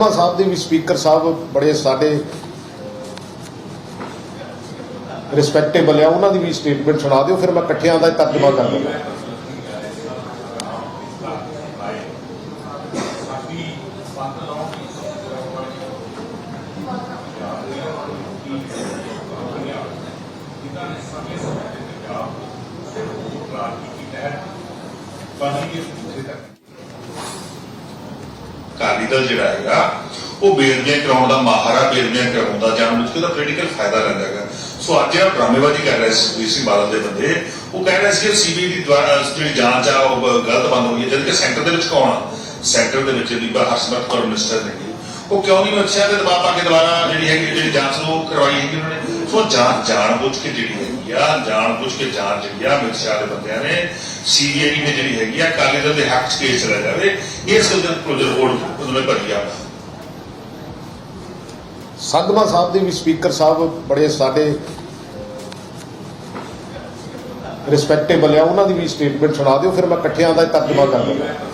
ਸਾਹਿਬ ਦੇ ਵੀ ਸਪੀਕਰ ਸਾਹਿਬ ਬੜੇ ਸਾਡੇ ਰਿਸਪੈਕਟੇਬਲ ਆ, ਉਹਨਾਂ ਦੀ ਵੀ ਸਟੇਟਮੈਂਟ ਸੁਣਾ ਦਿਓ, ਫਿਰ ਮੈਂ ਇਕੱਠਿਆਂ ਦਾ ਤਰਜਮਾ ਕਰ ਲਵਾਂਗਾ ਅਕਾਲੀ ਦਲ ਜਿਹੜਾ ਹੈਗਾ, ਉਹ ਬੇਰਮੀਆਂ ਕਰਾਉਣ ਦਾ ਮਾਹਰ ਆ ਬੇਰਮੀਆਂ ਕਰਾਉਣ ਜਾਣ ਬੁੱਝ ਉਹਦਾ ਪੋਲੀਟੀਕਲ ਫਾਇਦਾ ਲੈਂਦਾ ਹੈਗਾ। ਸੋ ਅੱਜ ਜਿਹੜਾ ਡਰਾਮੇਬਾਜ਼ੀ ਕਰ ਰਿਹਾ ਸੀ ਵੀਰ ਬਾਦਲ ਦੇ ਬੰਦੇ, ਉਹ ਕਹਿ ਰਹੇ ਸੀ ਕਿ ਸੀਬੀਆਈ ਦੀ ਜਿਹੜੀ ਜਾਂਚ ਆ, ਉਹ ਗਲਤ ਬੰਦ ਹੋਈ ਹੈ, ਜਦ ਕਿ ਸੈਂਟਰ ਦੇ ਵਿੱਚ ਕੌਣ ਆ? ਸੈਂਟਰ ਦੇ ਵਿੱਚ ਬੀਬਾ ਹਰਸਿਮਰਤ ਕੌਰ ਮਿਨਿਸਟਰ ਨੇ ਉਹ ਕਿਉਂ ਨਹੀਂ ਬੱਚਿਆਂ ਦੇ ਦਬਾਅ ਪਾ ਕੇ ਦੁਬਾਰਾ ਜਿਹੜੀ ਹੈਗੀ ਜਿਹੜੀ ਜਾਂਚ ਨੂੰ ਕਰਵਾਈ ਹੈਗੀ ਉਹਨਾਂ ਨੇ? ਸੋ ਜਾਂਚ ਜਾਣ ਬੁੱਝ ਕੇ ਜਿਹੜੀ ਹੈਗੀ ਜਾਣ ਬੁੱਝ ਕੇ ਜਾਂਚ ਜਿਹੜੀ ਆ ਦੇ ਬੰਦਿਆਂ ਨੇ। ਸੀਬੀਆਈ ਨੇ ਜਿਹੜੀ ਹੈਗੀ ਆ, ਅਕਾਲੀ ਦਲ ਦੇ ਹੱਕ 'ਚ ਕੇਸ ਚਲਾ ਜਾਵੇ, ਇਸ ਗੱਲ ਦੇ ਹੋਲਡ ਉਹਨੇ ਭਰੀ ਆ। ਸੰਧਮਾ ਸਾਹਿਬ ਦੇ ਵੀ ਸਪੀਕਰ ਸਾਹਿਬ ਬੜੇ ਸਾਡੇ ਰਿਸਪੈਕਟੇਬਲ ਆ, ਉਹਨਾਂ ਦੀ ਵੀ ਸਟੇਟਮੈਂਟ ਸੁਣਾ ਦਿਓ, ਫਿਰ ਮੈਂ ਇਕੱਠਿਆਂ ਦਾ ਤਰਜਮਾ ਕਰ ਲਵਾਂਗਾ।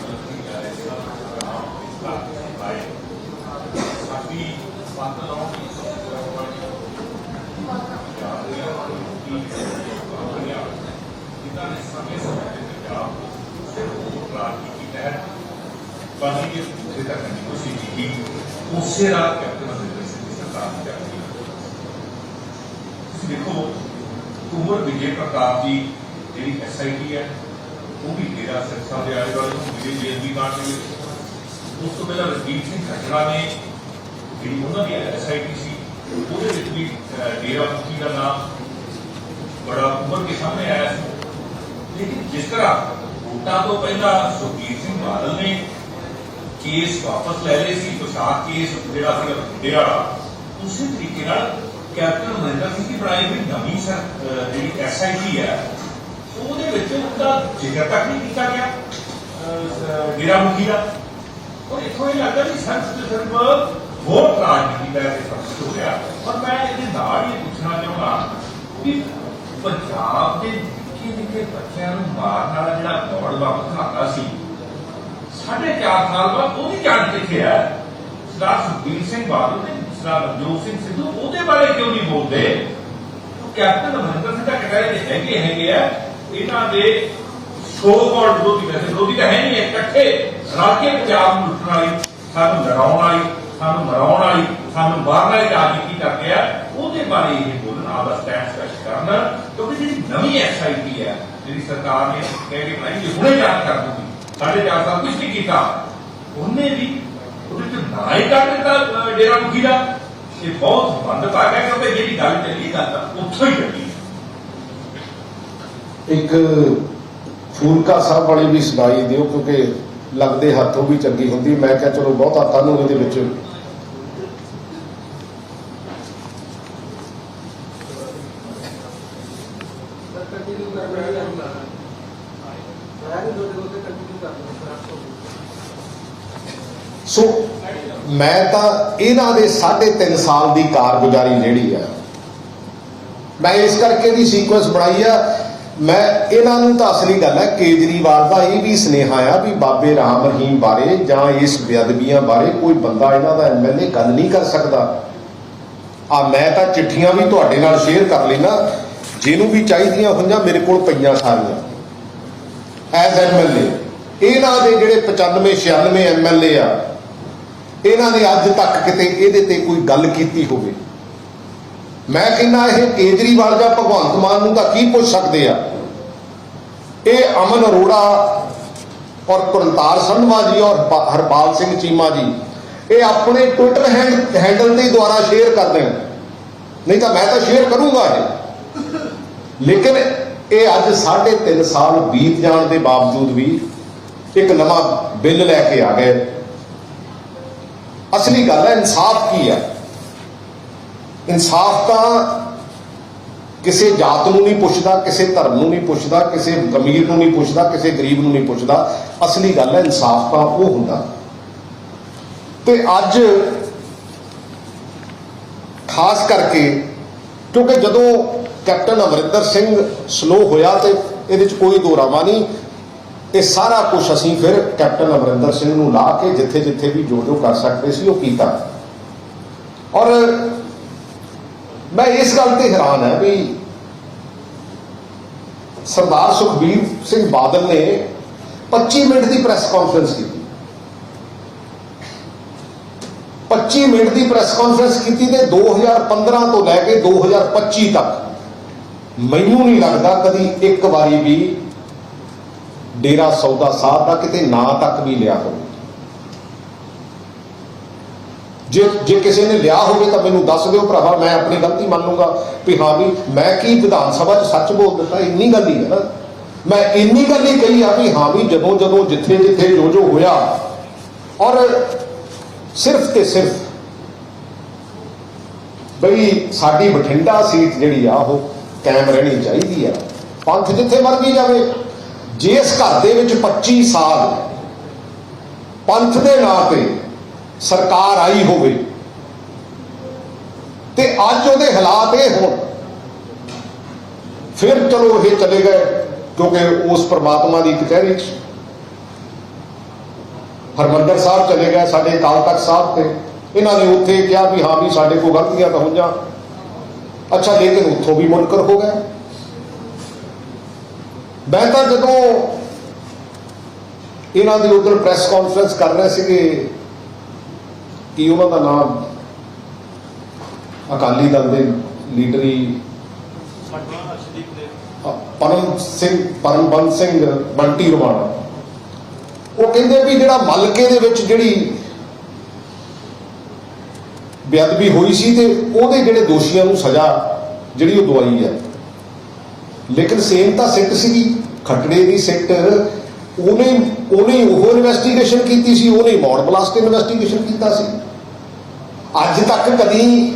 ਉਸੇ ਰਾਤ ਕੈਪਟਨ ਅਮਰਿੰਦਰ ਸਿੰਘ ਦੀ ਸਰਕਾਰ ਨੇ ਜਾਰੀ ਤੁਸੀਂ ਦੇਖੋ ਕੁਮਰ ਵਿਜੇ ਪ੍ਰਤਾਪ ਦੀ ਜਿਹੜੀ ਐਸਆਈਟੀ ਹੈ ਉਹ ਵੀ ਡੇਰਾ ਸਿਰਸਾ ਦੇ ਆਲੇ ਦੁਆਲੇ ਨੂੰ ਮਿਲੇ ਜੇਲ੍ਹ ਕਾਂਡ ਦੇ ਵਿੱਚ ਉਸ ਤੋਂ ਪਹਿਲਾਂ ਰਜੀਤ ਸਿੰਘ ਖੱਟੜਾ ਨੇ ਜਿਹੜੀ ਉਹਨਾਂ ਦੀ ਐਸਆਈਟੀ ਸੀ ਉਹਦੇ ਵਿੱਚ ਵੀ ਅਹ, ਡੇਰਾ ਮੁਖੀ ਦਾ ਨਾਮ ਬੜਾ ਉੱਭਰ ਕੇ ਸਾਹਮਣੇ ਆਇਆ ਸੀ ਲੇਕਿਨ ਜਿਸ ਤਰ੍ਹਾਂ ਵੋਟਾਂ ਤੋਂ ਪਹਿਲਾਂ ਸੁਖਬੀਰ ਸਿੰਘ ਬਾਦਲ ਨੇ ਕੇਸ ਵਾਪਸ ਲੈ ਲਏ ਸੀ ਪੋਸ਼ਾਕ ਕੇਸ ਜਿਹੜਾ ਸੀ ਵੱਡੇ ਉਸੇ ਤਰੀਕੇ ਨਾਲ ਕੈਪਟਨ ਅਮਰਿੰਦਰ ਸਿੰਘ ਦੀ ਬਣਾਈ ਹੋਈ ਨਵੀਂ ਸਰ ਜਿਹੜੀ ਐਸਆਈਟੀ ਹੈ, ਉਹਦੇ ਵਿੱਚ ਉਹਦਾ ਜ਼ਿਕਰ ਤੱਕ ਨਹੀਂ ਕੀਤਾ ਗਿਆ। ਡੇਰਾ ਮੁਖੀ ਦਾ। ਔਰ ਇੱਥੋਂ ਇਹ ਲੱਗਦਾ ਵੀ ਸਿਰਫ ਤੇ ਸਿਰਫ ਵੋਟ ਰਾਜਨੀਤੀ ਦਾ ਇਹ ਸਭ ਹੋ ਗਿਆ ਔਰ ਮੈਂ ਇਹਦੇ ਨਾਲ ਹੀ ਪੁੱਛਣਾ ਚਾਹੁੰਦਾ ਕਿ ਪੰਜਾਬ ਦੇ ਨਿੱਕੇ ਨਿੱਕੇ ਬੱਚਿਆਂ ਨੂੰ ਮਾਰਨ ਵਾਲਾ ਜਿਹੜਾ ਦੌੜ ਵਾਪਸ ਸੀ, ਸਾਢੇ ਚਾਰ ਸਾਲ ਬਾਅਦ ਉਹਦੀ ਜਾਨ ਕਿੱਥੇ ਹੈ। ਸਰਦਾਰ ਸੁਖਬੀਰ ਸਿੰਘ ਬਾਦਲ ਤੇ ਸਰਦਾਰ ਨਵਜੋਤ ਸਿੰਘ ਸਿੱਧੂ, ਉਹਦੇ ਬਾਰੇ ਕਿਉਂ ਨਹੀਂ ਬੋਲਦੇ? ਉਹ ਕੈਪਟਨ ਅਮਰਿੰਦਰ ਸਿੰਘ ਦਾ ਕਹਿੰਦਾ ਕਿ ਹੈਗੇ ਹੈਗੇ ਆ। ਇਹਨਾਂ ਦੇ ਸੋ ਕਾਲ ਵਿਰੋਧੀ ਵੈਸੇ ਵਿਰੋਧੀ ਤਾਂ ਹੈ ਨਹੀਂ, ਇਕੱਠੇ ਰਲ ਕੇ ਪੰਜਾਬ ਨੂੰ ਲੁੱਟਣ ਵਾਲੀ, ਸਾਨੂੰ ਲੜਾਉਣ ਵਾਲੀ, ਸਾਨੂੰ ਮਰਾਉਣ ਵਾਲੀ, ਸਾਨੂੰ ਮਾਰਨ ਵਾਲੀ ਰਾਜਨੀਤੀ ਕਰਦੇ ਆ। ਉਹਦੇ ਬਾਰੇ ਇਹ ਬੋਲਣ ਆਦਾ ਸਟੈਂਡ ਸਪੈਸ਼ ਕਰਨ, ਕਿਉਂਕਿ ਜਿਹੜੀ ਨਵੀਂ ਐਸਆਈਟੀ ਹੈ, ਜਿਹੜੀ ਸਰਕਾਰ ਨੇ ਕਹਿ ਕੇ ਬਣਾਈ, ਇਹ ਹੁਣੇ ਜਾਂਚ ਕਰ ਦੂਗੀ ਸਾਡੇ ਚਾਰ ਸਾਲ ਕੁਝ ਨਹੀਂ ਕੀਤਾ। ਉਹਨੇ ਵੀ ਉਹਦੇ ਚ ਨਾ ਹੀ ਕੱਢ ਦਿੱਤਾ ਅਹ, ਡੇਰਾ ਮੁਖੀ ਦਾ। ਇਹ ਬਹੁਤ ਬੰਦ ਪਾ ਗਿਆ ਕਿਉਂਕਿ ਜਿਹੜੀ ਗੱਲ ਚੱਲੀ ਗੱਲ ਤਾਂ ਉੱਥੋਂ ਹੀ ਚੱਲੀ। ਇੱਕ ਫੂਲਕਾ ਸਾਹਿਬ ਵਾਲੀ ਵੀ ਸੁਣਾਈ ਦਿਓ ਕਿਉਂਕਿ ਲੱਗਦੇ ਹੱਥੋਂ ਵੀ ਚੰਗੀ ਹੁੰਦੀ। ਮੈਂ ਕਿਹਾ ਚਲੋ ਬਹੁਤਾ ਤੁਹਾਨੂੰ ਇਹਦੇ ਵਿੱਚ। ਕੰਟੀਨਿਊ ਕਰ ਰਹੇ ਹਾਂ। ਮੈਂ ਨਹੀਂ ਦੋ ਤੇ ਕੰਟੀਨਿਊ ਕਰ ਰਿਹਾ ਸੋ ਮੈਂ ਤਾਂ ਇਹਨਾਂ ਦੇ 3.5 ਸਾਲ ਦੀ ਕਾਰਗੁਜ਼ਾਰੀ ਜਿਹੜੀ ਆ, ਮੈਂ ਇਸ ਕਰਕੇ ਦੀ ਸੀਕੁਐਂਸ ਬਣਾਈ ਆ। ਮੈਂ ਇਹਨਾਂ ਨੂੰ ਤਾਂ ਅਸਲੀ ਗੱਲ ਹੈ ਕੇਜਰੀਵਾਲ ਦਾ ਇਹ ਵੀ ਸੁਨੇਹਾ ਆ ਵੀ ਬਾਬੇ ਰਾਮ ਰਹੀਮ ਬਾਰੇ ਜਾਂ ਇਸ ਬੇਅਦਬੀਆਂ ਬਾਰੇ ਕੋਈ ਬੰਦਾ ਇਹਨਾਂ ਦਾ ਐਮਐਲਏ ਗੱਲ ਨਹੀਂ ਕਰ ਸਕਦਾ। ਆ ਮੈਂ ਤਾਂ ਚਿੱਠੀਆਂ ਵੀ ਤੁਹਾਡੇ ਨਾਲ ਸ਼ੇਅਰ ਕਰ ਲੈਣਾ ਜਿਹਨੂੰ ਵੀ ਚਾਹੀਦੀਆਂ ਹੋਈਆਂ ਮੇਰੇ ਕੋਲ ਪਈਆਂ ਸਾਰੀਆਂ। ਐਜ਼ ਐਮਐਲਏ ਇਹਨਾਂ ਦੇ ਜਿਹੜੇ 95 96 ਐਮਐਲਏ ਆ ਇਹਨਾਂ ਨੇ ਅੱਜ ਤੱਕ ਕਿਤੇ ਇਹਦੇ ਤੇ ਕੋਈ ਗੱਲ ਕੀਤੀ ਹੋਵੇ। ਮੈਂ ਕਹਿੰਦਾ ਇਹ ਕੇਜਰੀਵਾਲ ਜਾਂ ਭਗਵੰਤ ਮਾਨ ਨੂੰ ਤਾਂ ਕੀ ਪੁੱਛ ਸਕਦੇ ਆ? ਇਹ ਅਮਨ ਅਰੋੜਾ ਔਰ ਕੁਲਤਾਰ ਸੰਧਵਾ ਜੀ ਔਰ ਹਰਪਾਲ ਸਿੰਘ ਚੀਮਾ ਜੀ, ਇਹ ਆਪਣੇ ਟਵਿੱਟਰ ਹੈਂਡ- ਹੈਂਡਲ ਦੇ ਦੁਆਰਾ ਸ਼ੇਅਰ ਕਰਦੇ ਨੇ ਨਹੀਂ ਤਾਂ ਮੈਂ ਤਾਂ ਸ਼ੇਅਰ ਕਰੂੰਗਾ ਇਹ ਲੇਕਿਨ ਇਹ ਅੱਜ 3.5 ਸਾਲ ਬੀਤ ਜਾਣ ਦੇ ਬਾਵਜੂਦ ਵੀ ਇੱਕ ਨਵਾਂ ਬਿੱਲ ਲੈ ਕੇ ਆ ਗਏ। ਅਸਲੀ ਗੱਲ ਹੈ, ਇਨਸਾਫ ਕੀ ਹੈ? ਇਨਸਾਫ ਤਾਂ ਕਿਸੇ ਜਾਤ ਨੂੰ ਨਹੀਂ ਪੁੱਛਦਾ, ਕਿਸੇ ਧਰਮ ਨੂੰ ਨਹੀਂ ਪੁੱਛਦਾ, ਕਿਸੇ ਗਮੀਰ ਨੂੰ ਨਹੀਂ ਪੁੱਛਦਾ, ਕਿਸੇ ਗਰੀਬ ਨੂੰ ਨਹੀਂ ਪੁੱਛਦਾ। ਅਸਲੀ ਗੱਲ ਹੈ, ਇਨਸਾਫ ਤਾਂ ਉਹ ਹੁੰਦਾ। ਤੇ ਅੱਜ ਖਾਸ ਕਰਕੇ ਕਿਉਂਕਿ ਜਦੋਂ ਕੈਪਟਨ ਅਮਰਿੰਦਰ ਸਿੰਘ ਸਲੋ ਹੋਇਆ ਤੇ ਇਹਦੇ ਚ ਕੋਈ ਦੋ ਦੋਰਾਵਾ ਨਹੀਂ ਇਹ ਸਾਰਾ ਕੁਝ ਅਸੀਂ ਫਿਰ ਕੈਪਟਨ ਅਮਰਿੰਦਰ ਸਿੰਘ ਨੂੰ ਲਾ ਕੇ ਜਿੱਥੇ ਜਿੱਥੇ ਵੀ ਜੋ ਜੋ ਕਰ ਸਕਦੇ ਸੀ ਉਹ ਕੀਤਾ। ਔਰ ਮੈਂ ਇਸ ਗੱਲ ਤੇ ਹੈਰਾਨ ਹਾਂ ਵੀ ਸਰਦਾਰ ਸੁਖਬੀਰ ਸਿੰਘ ਬਾਦਲ ਨੇ 25 ਮਿੰਟ ਦੀ ਪ੍ਰੈਸ ਕਾਨਫਰੰਸ ਕੀਤੀ। 25 ਮਿੰਟ ਦੀ ਪ੍ਰੈਸ ਕਾਨਫਰੰਸ ਕੀਤੀ ਤੇ 2015 ਤੋਂ ਲੈ ਕੇ 2025 ਤੱਕ ਮੈਨੂੰ ਨਹੀਂ ਲੱਗਦਾ ਕਦੀ ਇੱਕ ਵਾਰੀ ਵੀ ਡੇਰਾ ਸੌਦਾ ਸਾਹਿਬ ਦਾ ਕਿਤੇ ਨਾਂ ਤੱਕ ਵੀ ਲਿਆ ਹੋਵੇ। ਜੇ ਜੇ ਕਿਸੇ ਨੇ ਲਿਆ ਹੋਵੇ ਤਾਂ ਮੈਨੂੰ ਦੱਸ ਦਿਓ ਭਰਾਵਾ, ਮੈਂ ਆਪਣੀ ਗਲਤੀ ਮੰਨ ਲੂੰਗਾ ਵੀ ਹਾਂ ਵੀ ਮੈਂ ਕੀ ਵਿਧਾਨ ਸਭਾ 'ਚ ਸੱਚ ਬੋਲ ਦਿੱਤਾ, ਇੰਨੀ ਗੱਲ ਹੀ ਹੈ ਨਾ। ਮੈਂ ਇੰਨੀ ਗੱਲ ਹੀ ਕਹੀ ਆ ਵੀ ਹਾਂ ਵੀ ਜਦੋਂ ਜਦੋਂ, ਜਿੱਥੇ ਜਿੱਥੇ ਜੋ ਜੋ ਹੋਇਆ। ਔਰ ਸਿਰਫ ਤੇ ਸਿਰਫ ਬਈ ਸਾਡੀ ਬਠਿੰਡਾ ਸੀਟ ਜਿਹੜੀ ਆ, ਉਹ ਕਾਇਮ ਰਹਿਣੀ ਚਾਹੀਦੀ ਆ। ਪੰਥ ਜਿੱਥੇ ਮਰਜ਼ੀ ਜਾਵੇ ਜਿਸ ਘਰ ਦੇ ਵਿੱਚ 25 ਸਾਲ ਪੰਥ ਦੇ ਨਾਂ ਤੇ ਸਰਕਾਰ ਆਈ ਹੋਵੇ, ਤੇ ਅੱਜ ਉਹਦੇ ਹਾਲਾਤ ਇਹ ਹੋਣ, ਫਿਰ ਚਲੋ ਇਹ ਚਲੇ ਗਏ, ਕਿਉਂਕਿ ਉਸ ਪ੍ਰਮਾਤਮਾ ਦੀ ਕਚਹਿਰੀ 'ਚ। ਹਰਮੰਦਰ ਸਾਹਿਬ ਚਲੇ ਗਏ ਸਾਡੇ ਅਕਾਲ ਤਖਤ ਸਾਹਿਬ ਤੇ। ਇਹਨਾਂ ਨੇ ਉੱਥੇ ਕਿਹਾ ਵੀ ਹਾਂ ਵੀ ਸਾਡੇ ਕੋਲ ਗਲਤੀਆਂ ਤਾਂ ਹੋਈਆਂ। ਅੱਛਾ, ਲੇਕਿਨ ਉੱਥੋਂ ਵੀ ਮੁਨਕਰ ਹੋ ਗਏ। ਮੈਂ ਤਾਂ ਜਦੋਂ ਇਹਨਾਂ ਦੀ ਉਧਰ ਪ੍ਰੈਸ ਕਾਨਫਰੰਸ ਕਰ ਰਹੇ ਸੀਗੇ ਕਿ ਉਹਨਾਂ ਦਾ ਨਾਮ? ਅਕਾਲੀ ਦਲ ਦੇ ਲੀਡਰੀ ਪਰਮ ਸਿੰਘ ਪਰਮਬੰਦ ਸਿੰਘ ਬੰਟੀ ਰਵਾਣਾ। ਉਹ ਕਹਿੰਦੇ ਵੀ ਜਿਹੜਾ ਮਲਕੇ ਦੇ ਵਿੱਚ ਜਿਹੜੀ ਬੇਅਦਬੀ ਹੋਈ ਸੀ ਤੇ ਉਹਦੇ ਜਿਹੜੇ ਦੋਸ਼ੀਆਂ ਨੂੰ ਸਜ਼ਾ ਜਿਹੜੀ ਉਹ ਦਵਾਈ ਹੈ। ਲੇਕਿਨ ਸੇਮ ਤਾਂ ਸਿੱਟ ਸੀਗੀ, ਖਟੜੇ ਦੀ ਸਿੱਟ। ਉਹਨੇ ਉਹਨੇ ਉਹ ਇਨਵੈਸਟੀਗੇਸ਼ਨ ਕੀਤੀ ਸੀ, ਉਹਨੇ ਮੌੜ ਬਲਾਸਟ ਇਨਵੈਸਟੀਗੇਸ਼ਨ ਕੀਤਾ ਸੀ। ਅੱਜ ਤੱਕ ਕਦੀ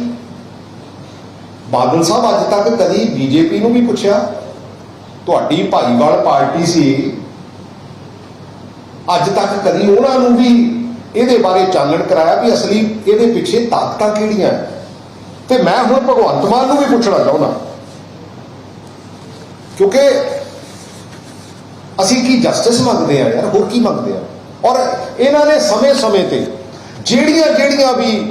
ਬਾਦਲ ਸਾਹਿਬ ਅੱਜ ਤੱਕ ਕਦੀ ਬੀਜੇਪੀ ਨੂੰ ਵੀ ਪੁੱਛਿਆ, ਤੁਹਾਡੀ ਭਾਈਵਾਲ ਪਾਰਟੀ ਸੀ। ਅੱਜ ਤੱਕ ਕਦੀ ਉਹਨਾਂ ਨੂੰ ਵੀ ਇਹਦੇ ਬਾਰੇ ਚਾਨਣ ਕਰਾਇਆ ਵੀ ਅਸਲੀ ਇਹਦੇ ਪਿੱਛੇ ਤਾਕਤਾਂ ਕਿਹੜੀਆਂ। ਤੇ ਮੈਂ ਹੁਣ ਭਗਵੰਤ ਮਾਨ ਨੂੰ ਵੀ ਪੁੱਛਣਾ ਚਾਹੁੰਦਾ। ਕਿਉਂਕਿ ਅਸੀਂ ਕੀ ਜਸਟਿਸ ਮੰਗਦੇ ਆ ਯਾਰ, ਹੋਰ ਕੀ ਮੰਗਦੇ ਆ ਔਰ ਇਹਨਾਂ ਨੇ ਸਮੇਂ-ਸਮੇਂ ਤੇ ਜਿਹੜੀਆਂ ਜਿਹੜੀਆਂ ਵੀ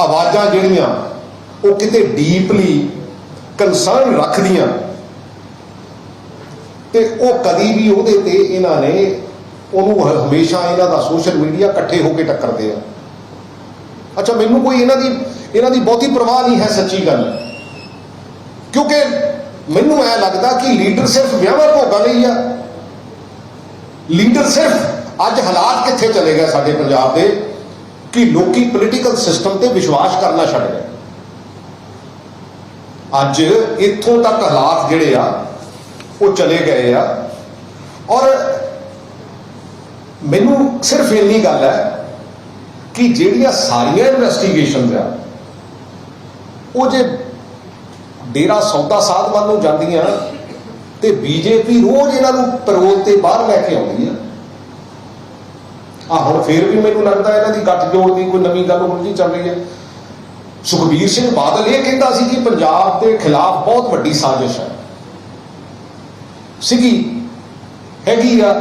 ਆਵਾਜ਼ਾਂ ਜਿਹੜੀਆਂ ਉਹ ਕਿਤੇ ਡੀਪਲੀ ਕੰਸਰਨ ਰੱਖਦੀਆਂ ਤੇ ਉਹ ਕਦੀ ਵੀ ਉਹਦੇ ਤੇ ਇਹਨਾਂ ਨੇ ਉਹਨੂੰ ਹਮੇਸ਼ਾ ਇਹਨਾਂ ਦਾ ਸੋਸ਼ਲ ਮੀਡੀਆ ਇਕੱਠੇ ਹੋ ਕੇ ਟੱਕਰਦੇ ਆ। ਅੱਛਾ, ਮੈਨੂੰ ਕੋਈ ਇਹਨਾਂ ਦੀ ਇਹਨਾਂ ਦੀ ਬਹੁਤੀ ਪਰਵਾਹ ਨਹੀਂ ਹੈ ਸੱਚੀ ਗੱਲ। ਕਿਉਂਕਿ ਮੈਨੂੰ ਐ ਲੱਗਦਾ ਕਿ ਲੀਡਰ ਸਿਰਫ ਵਿਆਹਾਂ ਭੋਗਾਂ ਲਈ ਆ। ਲੀਡਰ ਸਿਰਫ ਅੱਜ ਹਾਲਾਤ ਕਿੱਥੇ ਚਲੇ ਗਏ ਸਾਡੇ ਪੰਜਾਬ ਦੇ ਕਿ ਲੋਕੀ ਪੋਲੀਟੀਕਲ ਸਿਸਟਮ ਤੇ ਵਿਸ਼ਵਾਸ ਕਰਨਾ ਛੱਡ ਗਏ। ਅੱਜ ਇੱਥੋਂ ਤੱਕ ਹਾਲਾਤ ਜਿਹੜੇ ਆ, ਉਹ ਚਲੇ ਗਏ ਆ। ਔਰ ਮੈਨੂੰ ਸਿਰਫ ਇੰਨੀ ਗੱਲ ਹੈ ਕਿ ਜਿਹੜੀਆਂ ਸਾਰੀਆਂ ਇਨਵੈਸਟੀਗੇਸ਼ਨਸ ਆ, ਉਹ ਜੇ ਡੇਰਾ ਸੌਦਾ ਸਾਧ ਵੱਲ ਨੂੰ ਜਾਂਦੀਆਂ ਤੇ ਬੀਜੇਪੀ ਰੋਜ਼ ਇਹਨਾਂ ਨੂੰ ਪੈਰੋਲ ਤੇ ਬਾਹਰ ਲੈ ਕੇ ਆਉਂਦੀ ਆ। ਆ ਹੁਣ ਫੇਰ ਵੀ ਮੈਨੂੰ ਲੱਗਦਾ ਇਹਨਾਂ ਦੀ ਗੱਠ ਜੋੜ ਦੀ ਕੋਈ ਨਵੀਂ ਗੱਲ ਹੁਣ ਉਲਝੀ ਚੱਲ ਰਹੀ ਹੈ। ਸੁਖਬੀਰ ਸਿੰਘ ਬਾਦਲ ਇਹ ਕਹਿੰਦਾ ਸੀ ਕਿ ਪੰਜਾਬ ਦੇ ਖਿਲਾਫ ਬਹੁਤ ਵੱਡੀ ਸਾਜ਼ਿਸ਼ ਹੈ। ਸੀਗੀ, ਹੈਗੀ ਆ,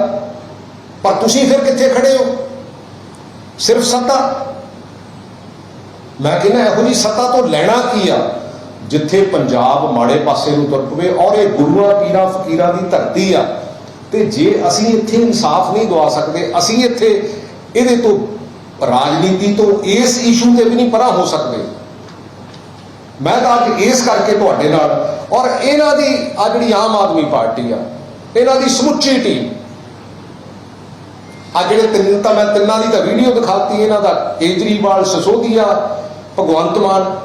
ਪਰ ਤੁਸੀਂ ਫਿਰ ਕਿੱਥੇ ਖੜੇ ਹੋ? ਸਿਰਫ ਸੱਤਾ? ਮੈਂ ਕਹਿੰਦਾ ਇਹੋ ਜੀ ਸੱਤਾ ਤੋਂ ਲੈਣਾ ਕੀ ਆ? ਜਿੱਥੇ ਪੰਜਾਬ ਮਾੜੇ ਪਾਸੇ ਨੂੰ ਤੁਰ ਪਵੇ ਔਰ ਇਹ ਗੁਰੂਆਂ, ਪੀਰਾਂ, ਫਕੀਰਾਂ ਦੀ ਧਰਤੀ ਆ, ਤੇ ਜੇ ਅਸੀਂ ਇੱਥੇ ਇਨਸਾਫ ਨਹੀਂ ਦਵਾ ਸਕਦੇ, ਅਸੀਂ ਇੱਥੇ ਇਹਦੇ ਤੋਂ, ਰਾਜਨੀਤੀ ਤੋਂ ਇਸ ਇਸ਼ੂ ਤੇ ਵੀ ਨਹੀਂ ਪਰਾਂ ਹੋ ਸਕਦੇ। ਮੈਂ ਤਾਂ ਅੱਜ ਇਸ ਕਰਕੇ ਤੁਹਾਡੇ ਨਾਲ, ਔਰ ਇਹਨਾਂ ਦੀ ਆ ਜਿਹੜੀ ਆਮ ਆਦਮੀ ਪਾਰਟੀ ਆ, ਇਹਨਾਂ ਦੀ ਸਮੁੱਚੀ ਟੀਮ, ਆ ਜਿਹੜੇ ਤਿੰਨ, ਤਾਂ ਮੈਂ ਤਿੰਨਾਂ ਦੀ ਤਾਂ ਵੀਡੀਓ ਦਿਖਾਤੀ, ਇਹਨਾਂ ਦਾ ਕੇਜਰੀਵਾਲ ਸਸੋਦੀਆ, ਭਗਵੰਤ ਮਾਨ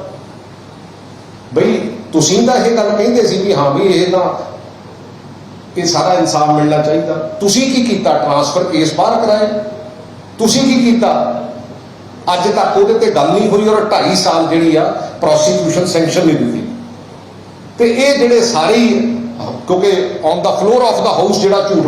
ਬਈ, ਤੁਸੀਂ ਤਾਂ ਇਹ ਗੱਲ ਕਹਿੰਦੇ ਸੀ ਵੀ ਹਾਂ ਵੀ ਇਹ ਤਾਂ ਇਹ ਸਾਰਾ ਇਨਸਾਫ ਮਿਲਣਾ ਚਾਹੀਦਾ। ਤੁਸੀਂ ਕੀ ਕੀਤਾ? ਟਰਾਂਸਫਰ ਕੇਸ ਬਾਹਰ ਕਰਾਏ ਤੁਸੀਂ ਕੀ ਕੀਤਾ? ਅੱਜ ਤੱਕ ਉਹਦੇ ਤੇ ਗੱਲ ਨਹੀਂ ਹੋਈ ਔਰ 2.5 ਸਾਲ ਜਿਹੜੀ ਆ ਪ੍ਰੋਸੀਕਿਊਸ਼ਨ ਸੈਂਕਸ਼ਨ ਨਹੀਂ ਦਿੱਤੀ। ਤੇ ਇਹ ਜਿਹੜੇ ਸਾਰੇ ਕਿਉਂਕਿ on the floor of the house ਜਿਹੜਾ ਝੂਠ